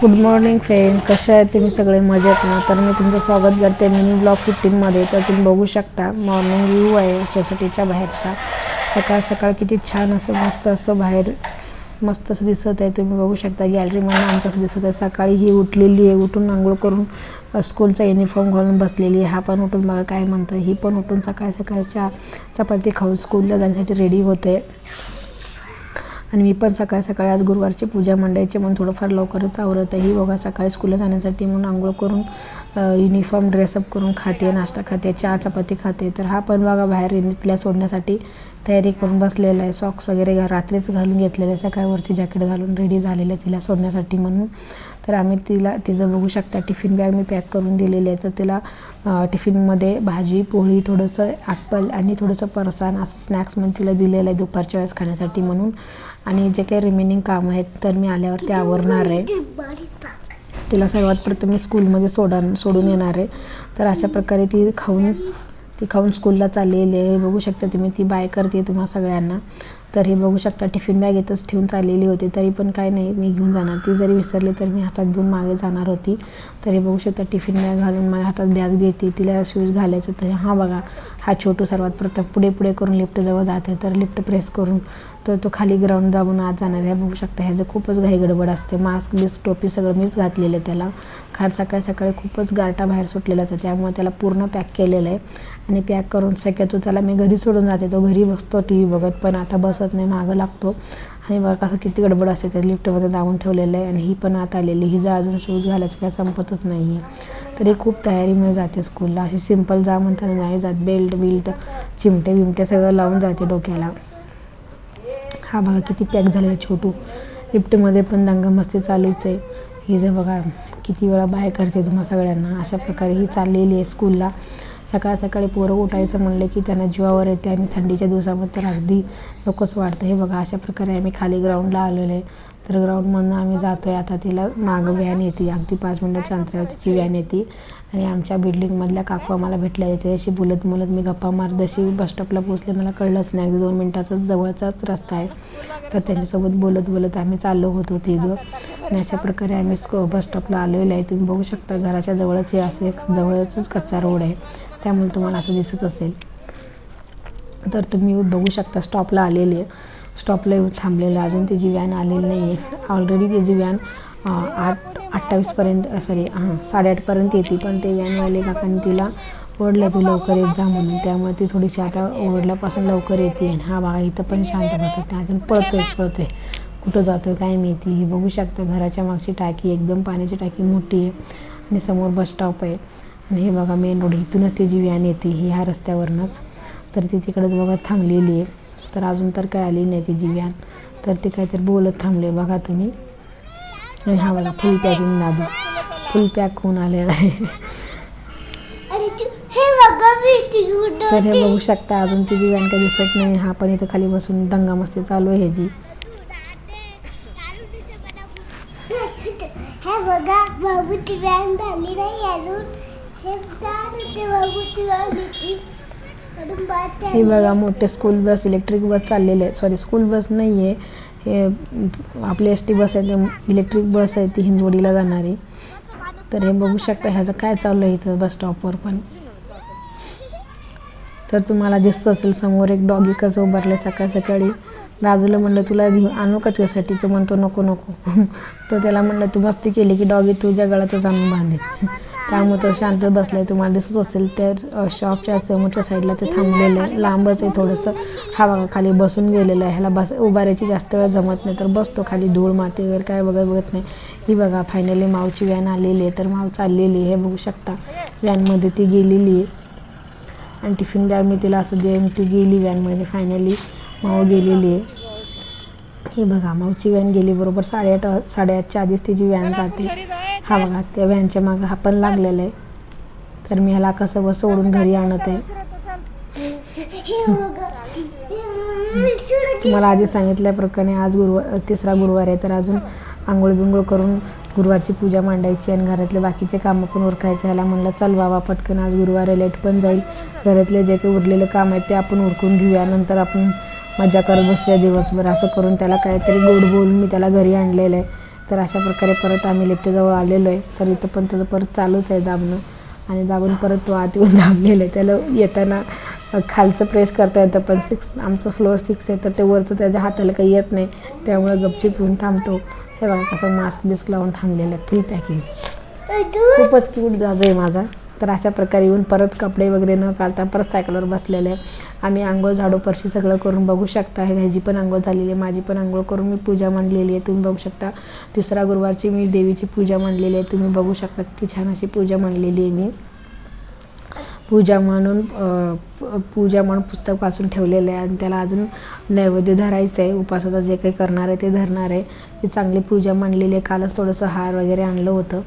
Good morning friend कसे आहेत तुम्ही सगळे? मजेत ना? तर मी तुमचं स्वागत करते मिनी ब्लॉग फिफ्टीनमध्ये तर तुम्ही बघू शकता मॉर्निंग व्ह्यू आहे सोसायटीच्या बाहेरचा. सकाळ सकाळ किती छान असं मस्त असं बाहेर मस्त असं दिसत आहे. तुम्ही बघू शकता गॅलरीमधून आमचं असं दिसत आहे. सकाळी ही उठलेली आहे. उठून आंघोळ करून स्कूलचा युनिफॉर्म घालून बसलेली आहे. हा पण उठून बघा काय म्हणतं ही पण उठून सकाळ सकाळच्या चहा चपाती खाऊन स्कूलला जाण्यासाठी रेडी होते. आणि मी पण सकाळ सकाळी आज गुरुवारची पूजा मांडायची म्हणून थोडंफार लवकरच आवरतही. आहे बघा सकाळी स्कूलला जाण्यासाठी म्हणून आंघोळ करून युनिफॉर्म ड्रेसअप करून खाते नाश्ता खाते चहा चपाती खाते. तर हा पण बघा बाहेर तिला सोडण्यासाठी तयारी करून बसलेला आहे. सॉक्स वगैरे रात्रीच घालून घेतलेलं आहे. सकाळवरची जॅकेट घालून रेडी झालेलं आहे तिला सोडण्यासाठी म्हणून. तर आम्ही तिला तिचं बघू शकता. टिफिन बॅग मी पॅक करून दिलेली आहे. तर तिला टिफिनमध्ये भाजी पोळी थोडंसं ॲपल आणि थोडंसं परसान असं स्नॅक्स म्हणून तिला दिलेलं आहे दुपारच्या वेळेस खाण्यासाठी म्हणून. आणि जे काही रिमेनिंग कामं आहेत तर मी आल्यावर ते आवरणार आहे. तिला सर्वात प्रथम मी स्कूलमध्ये सोडा सोडून येणार आहे. तर अशा प्रकारे ती खाऊन ती खाऊन स्कूलला चाललेली आहे. बघू शकता तुम्ही ती बाय करते तुम्हा सगळ्यांना. तर हे बघू शकता टिफिन बॅग येतच ठेवून चाललेली होती. तरी पण काय नाही मी घेऊन जाणार. ती जरी विसरली तर मी हातात घेऊन मागे जाणार होती. तरी हे बघू शकता टिफिन बॅग घालून माझ्या हातात बॅग देते तिला शूज घालायचं तर हा बघा हा छोटू सर्वात प्रथम पुढे पुढे करून लिफ्टजवळ जाते तर लिफ्ट प्रेस करून तर तो खाली ग्राउंड दाबून आत जाणार आहे. बघू शकता ह्याचं खूपच घाई गडबड असते. मास्क बिस्क टोपी सगळं मीच घातलेलं आहे त्याला. खाट सकाळी सकाळी खूपच गारटा बाहेर सुटलेला होता. त्यामुळे त्याला पूर्ण पॅक केलेलं आहे. आणि पॅक करून शक्यतो त्याला मी घरी सोडून जाते. तो घरी बसतो टी व्ही बघत पण आता बसत नाही मागं लागतो. आणि बघा कसं किती गडबड असते त्या लिफ्टमध्ये दाबून ठेवलेलं आहे आणि ही पण आत आलेली हिचा अजून शूज घालायचं काय संपतच नाही आहे. तरी खूप तयारीमुळे जाते स्कूलला. अशी सिंपल जा म्हणताना नाही जात. बेल्ट बिल्ट चिमटे बिमटे सगळं लावून जाते डोक्याला. हा बघा किती पॅक झालेला छोटू. लिफ्टमध्ये पण दंगामस्ती चालूच आहे. ही जर बघा किती वेळा बाय करते तुम्हा सगळ्यांना. अशा प्रकारे ही चाललेली आहे स्कूलला. सकाळ सकाळी पोरं उठायचं म्हणलं की त्यांना जीवावर येते आणि थंडीच्या दिवसामध्ये तर अगदी नकोच वाटतं. हे बघा अशा प्रकारे आम्ही खाली ग्राउंडला आलेलो आहे. तर ग्राउंडमधनं आम्ही जातो आहे आता तिला मागं व्हॅन येते. अगदी पाच मिनटाच्या अंतरावरची ती व्हॅन येते. आणि आमच्या बिल्डिंगमधल्या काकू आम्हाला भेटल्या. येते अशी बोलत बोलत मी गप्पा मारत जशी बस स्टॉपला पोचले मला कळलंच नाही. अगदी दोन मिनटाचाच जवळचाच रस्ता आहे. तर त्यांच्यासोबत बोलत बोलत आम्ही चाललो होतो तिघं. आणि अशा प्रकारे आम्ही स्क बस स्टॉपला आलेलो आहे. तुम्ही बघू शकता घराच्या जवळच हे असं एक जवळच कच्चा रोड आहे. त्यामुळे तुम्हाला असं दिसत असेल. तर तुम्ही बघू शकता स्टॉपला आलेली आहे. स्टॉपला येऊन थांबलेलं अजून त्याची व्हॅन आलेली नाही आहे ऑलरेडी त्याची व्हॅन आठ अठ्ठावीसपर्यंत सॉरी हां साडेआठपर्यंत येते. पण ते व्हॅनवाले काकांनी तिला ओढलं तू लवकर येत जा म्हणून. त्यामुळे ती थोडीशी आता ओढल्यापासून लवकर येते. हा बघा इथं पण शांत बसत नाही अजून पळतोय पळतोय. कुठं जातोय काय माहिती. ही बघू शकता घराच्या मागची टाकी एकदम पाण्याची टाकी मोठी आहे. आणि समोर बस स्टॉप आहे. आणि हे बघा मेन रोड इथूनच त्याची व्हॅन येते ही ह्या रस्त्यावरूनच. तर ती तिकडंच बघा थांबलेली आहे. तर अजून तर काय आली नाही तिची व्हॅन तर ते काहीतरी बोलत थांबले बघा तुम्ही. आणि हा बघा फुल पॅकिंग दादू फुल पॅक होऊन आलेला आहे. तर हे बघू शकता अजून तिची व्हॅन काही दिसत नाही. हा पण इथं खाली बसून दंगामस्ती चालू आहे ह्याची हे बघा बाबूची व्हॅन झाली नाही अजून हे बघा मोठे स्कूल बस इलेक्ट्रिक बस चाललेले आहे सॉरी स्कूल बस नाही आहे हे आपली एस टी बस आहे ते इलेक्ट्रिक बस आहे ती हिंजवडीला जाणारी तर हे बघू शकता ह्याचं काय चाललं आहे इथं बस स्टॉपवर पण. तर तुम्हाला दिसतं असेल समोर एक डॉगी कसं उभारलं सकाळ सकाळी राजूला म्हणलं तुला आणू का तुझ्यासाठी? तो म्हणतो नको नको. तर त्याला म्हणलं तू मस्ती केली की डॉगी तुझ्या गळ्यातच आणून बांधेल. त्यामुळे तो शांत बसलाय. तुम्हाला दिसत असेल तर शॉपच्या समोरच्या साईडला ते थांबलेलं. आहे लांबच आहे थोडंसं. हा खाली बसून गेलेलं आहे. ह्याला बस उभारायची जास्त वेळ जमत नाही. तर बसतो खाली धूळ माती वगैरे काय बघत बघत नाही. ही बघा फायनली मावची व्हॅन आलेली आहे. तर माव चाललेली आहे हे बघू शकता. व्हॅनमध्ये ती गेलेली आहे. आणि टिफिन बॅग मी तिला असं देऊन ती गेली व्हॅनमध्ये फायनली माव गेलेली आहे. हे बघा मावची व्हॅन गेली बरोबर साडेआठ साडेआठच्या आधीच तिची व्हॅन जाते. हा बघा त्या व्हॅनच्या मागं हा पण लागलेला आहे. तर मी ह्याला कसं बस सोडून घरी आणत आहे. तुम्हाला आधी सांगितल्याप्रमाणे आज गुरुवार तिसरा गुरुवार आहे तर अजून आंघोळ बिंघोळ करून गुरुवारची पूजा मांडायची आणि घरातले बाकीचे कामं पण उरकायचे ह्याला म्हणलं चल बाबा पटकन आज गुरुवार लेट पण जाईल. घरातले जे काही उरलेलं काम आहे ते आपण उरकून घेऊया. नंतर आपण मजा करत बसूया दिवसभर. असं करून त्याला काहीतरी गोड बोलून मी त्याला घरी आणलेलं आहे. तर अशा प्रकारे परत आम्ही लिफ्टजवळ आलेलो आहे. तर इथं पण त्याचं परत चालूच आहे दाबणं. आणि दाबून परत तो आत येऊन दाबलेलं आहे. त्याला येताना खालचं प्रेस करता येतं पण सिक्स आमचं फ्लोअर सिक्स आहे. तर ते वरचं त्याच्या हाताला काही येत नाही. त्यामुळे गपचीप येऊन थांबतो. हे बघा कसं मास्क बिस्क लावून थांबलेलं आहे. फुल पॅकिंग खूपच क्यूट जागा आहे माझा. तर अशा प्रकारे येऊन परत कपडे वगैरे न घालता परत सायकलवर बसलेले. आहे आम्ही आंघोळ झाडू परशी सगळं करून बघू शकता. हे ह्याची पण आंघोळ झालेली आहे माझी पण आंघोळ करून मी पूजा मांडलेली आहे तुम्ही बघू शकता. तिसरा गुरुवारची मी देवीची पूजा मांडलेली आहे तुम्ही बघू शकता. किती छान अशी पूजा मांडलेली आहे मी. पूजा म्हणून पूजा म्हणून पुस्तक वाचून ठेवलेलं आहे आणि त्याला अजून नैवेद्य धरायचं आहे. उपासाचं जे काही करणार आहे ते धरणार आहे. ती चांगली पूजा मांडलेली आहे. कालच थोडंसं हार वगैरे आणलं होतं.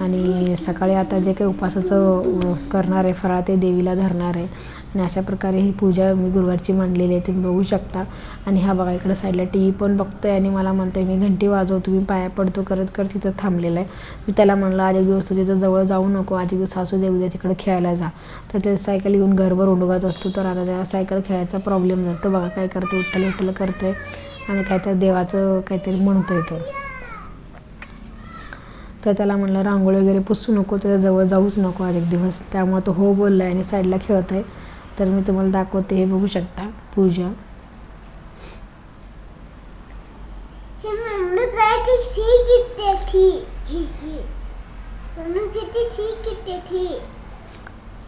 आणि सकाळी आता जे काही उपासाचं करणार आहे फराळ ते देवीला धरणार आहे. आणि अशा प्रकारे ही पूजा मी गुरुवारची मांडलेली आहे. तुम्ही बघू शकता. आणि हा बघा इकडं साईडला टी व्ही पण बघतोय आणि मला म्हणतोय मी घंटी वाजवतो मी पाया पडतो करत करत तिथं थांबलेलं आहे. मी त्याला म्हणलं आज एक दिवस तू तिथं जवळ जाऊ नको. आज एक दिवस सासू दे उद्या तिकडे खेळायला जा. तर ते सायकल येऊन घरभर उडवत असतो तर आता त्याला सायकल खेळायचा प्रॉब्लेम जातो बघा काय करतो विठ्ठल विठ्ठल करतोय आणि काहीतरी देवाचं काहीतरी म्हणतोय तो. तर त्याला म्हणलं रांगोळी वगैरे पुसू नको त्याच्याजवळ जाऊच नको आज एक दिवस. त्यामुळे तो हो बोलला आहे आणि साईडला खेळत आहे तर मी तुम्हाला दाखवते हे बघू शकता पूजा. हे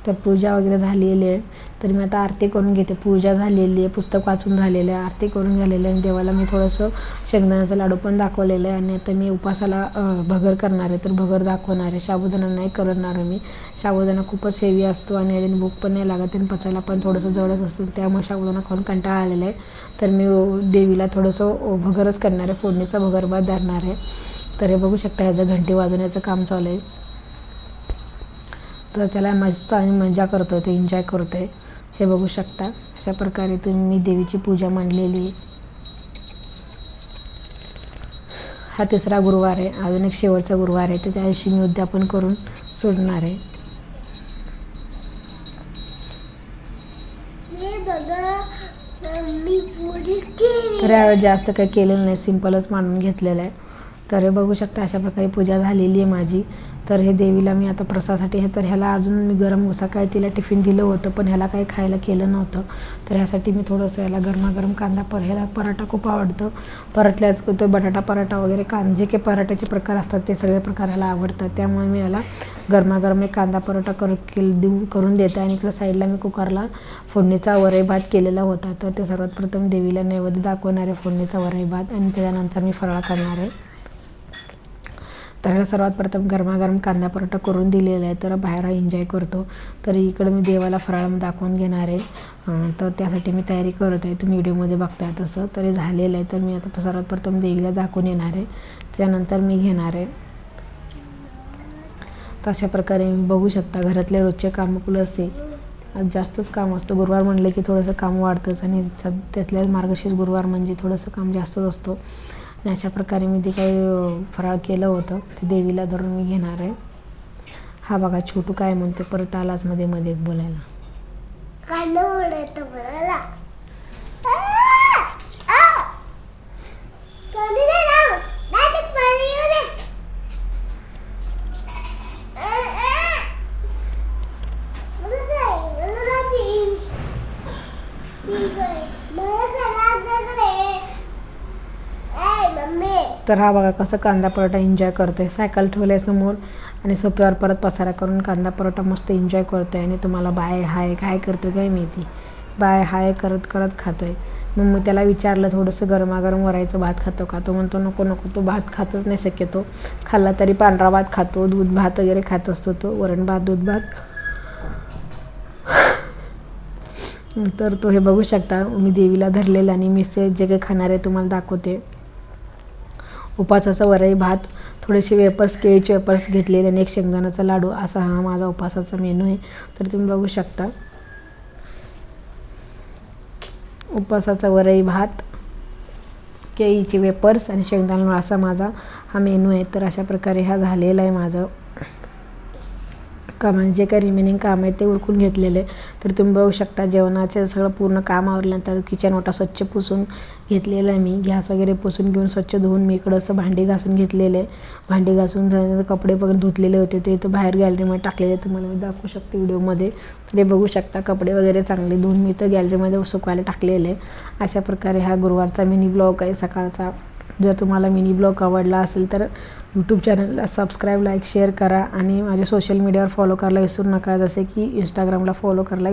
तर पूजा वगैरे झालेली आहे. तर मी आता आरती करून घेते. पूजा झालेली आहे पुस्तक वाचून झालेलं आहे आरती करून झालेलं आहे आणि देवाला मी थोडंसं शेंगदाण्याचं लाडू पण दाखवलेलं आहे आणि आता मी उपासाला भगर करणार आहे. तर भगर दाखवणार आहे. साबुदाणा नाही करणार आहे मी. साबुदाणा खूपच हेवी असतो आणि याने भूक पण नाही लागत आणि पचायला पण थोडंसं जवळच असतं. त्यामुळे साबुदाणा खाऊन कंटाळा आलेला आहे. तर मी देवीला थोडंसं भगरच करणार आहे. फोडणीचा भगर धरणार आहे. तर हे बघू शकता ह्याचं घंटी वाजवण्याचं काम चालू आहे. तर त्याला मस्त आणि मजा करतो आहे ते एन्जॉय करतो आहे हे बघू शकता अशा प्रकारे तुम्ही देवीची पूजा मांडलेली. आहे हा तिसरा गुरुवार आहे अजून एक शेवटचा गुरुवार आहे तर त्या दिवशी मी उद्यापन करून सोडणार आहे. बघा मम्मी पुरी केली. तर यावेळी जास्त काही केलेलं नाही सिम्पलच मांडून घेतलेलं आहे. तर हे बघू शकता अशा प्रकारे पूजा झालेली आहे माझी. तर हे देवीला मी आता प्रसादासाठी हे तर ह्याला अजून मी गरम सकाळी तिला टिफिन दिलं होतं पण ह्याला काही खायला केलं नव्हतं. तर ह्यासाठी मी थोडंसं ह्याला गरमागरम कांदा पर ह्याला पराठा खूप आवडतं. पराठल्याच तो बटाटा पराठा वगैरे कां जे काही पराठ्याचे प्रकार असतात ते सगळे प्रकार ह्याला आवडतात. त्यामुळे मी ह्याला गरमागरम एक कांदा पराठा कर केल देऊ करून देते. आणि इकडं साईडला मी कुकरला फोडणीचा वरई भात केलेला होता. तर ते सर्वात प्रथम देवीला नैवेद्य दाखवणार आहे फोडणीचा वरई भात. आणि त्याच्यानंतर मी फराळ करणार आहे. तर ह्याला सर्वात प्रथम गरमागरम कांदा पराठा करून दिलेला आहे तर बाहेर एन्जॉय करतो. तर इकडं मी देवाला फराळ दाखवून घेणार आहे. तर त्यासाठी मी तयारी करत आहे. तुम्ही व्हिडिओमध्ये बघताय तसं. तरी झालेलं आहे. तर मी आता सर्वात प्रथम देवीला दाखवून येणार आहे. त्यानंतर मी घेणार आहे. तर अशा प्रकारे बघू शकता घरातले रोजचे कामं प्लस आहे आज जास्तच काम असतं. गुरुवार म्हणलं की थोडंसं काम वाढतंच आणि त्यातल्या मार्गशीर्ष गुरुवार म्हणजे थोडंसं काम जास्तच असतो. आणि अशा प्रकारे मी ते काही फराळ केलं होतं. ते देवीला धरून मी घेणार आहे. हा बघा छोटू काय म्हणते परत आलाच मध्ये मध्ये बोलायला कांदा उडत मला पाणी दे ना डायरेक्ट पाणी येऊ दे आ, आ. मला काय मला नाही ठीक आहे मला चला रे ए मम्मी तर हा बघा कसं कांदा परोठा एन्जॉय करते सायकल ठेवले समोर आणि सोप्यावर परत पसारा करून कांदा परोठा मस्त एन्जॉय करतो आहे आणि तुम्हाला बाय हाय काय करतो काय माहिती. बाय हाय करत करत खातो आहे मग मी त्याला विचारलं थोडंसं गरमागरम वरायचं भात खातो का? तो म्हणतो नको नको तो भात खातच नाही शक्यतो. खाल्ला तरी पांढरा भात खातो दूध भात वगैरे खात असतो तो वरण भात दूध भात. तर तो हे बघू शकता. मी देवीला धरलेला आणि मिसेस जे काही खाणारे तुम्हाला दाखवते. उपासाचा वरई भात थोडेसे वेपर्स केळीचे वेपर्स घेतलेले आणि एक शेंगदाण्याचा लाडू असा हा माझा उपासाचा मेनू आहे. तर तुम्ही बघू शकता. उपासाचा वरई भात केळीचे वेपर्स आणि शेंगदाणा असा माझा हा मेनू आहे. तर अशा प्रकारे हा झालेला आहे माझं कामां जे काही रिमेनिंग काम आहे ते उरकून घेतलेले. तर तुम्ही बघू शकता जेवणाचे सगळं पूर्ण काम आवरल्यानंतर किचन ओटा स्वच्छ पुसून घेतलेलं आहे मी. गॅस वगैरे पुसून घेऊन स्वच्छ धुवून मी इकडं असं भांडी घासून घेतलेले. भांडी घासून झाल्यानंतर कपडे वगैरे धुतलेले होते ते इथं बाहेर गॅलरीमध्ये टाकलेले तुम्हाला मी दाखवू शकते व्हिडिओमध्ये. ते बघू शकता कपडे वगैरे चांगले धुवून मी तर गॅलरीमध्ये सुकवायला टाकलेले. अशा प्रकारे हा गुरुवारचा मिनी ब्लॉग आहे. सकाळचा जर तुम्हाला मिनी ब्लॉग आवडला असेल तर यूट्यूब चॅनलला सबस्क्राईब लाईक शेअर करा आणि माझ्या सोशल मीडियावर फॉलो करायला विसरू नका. जसे की इंस्टाग्रामला फॉलो करायला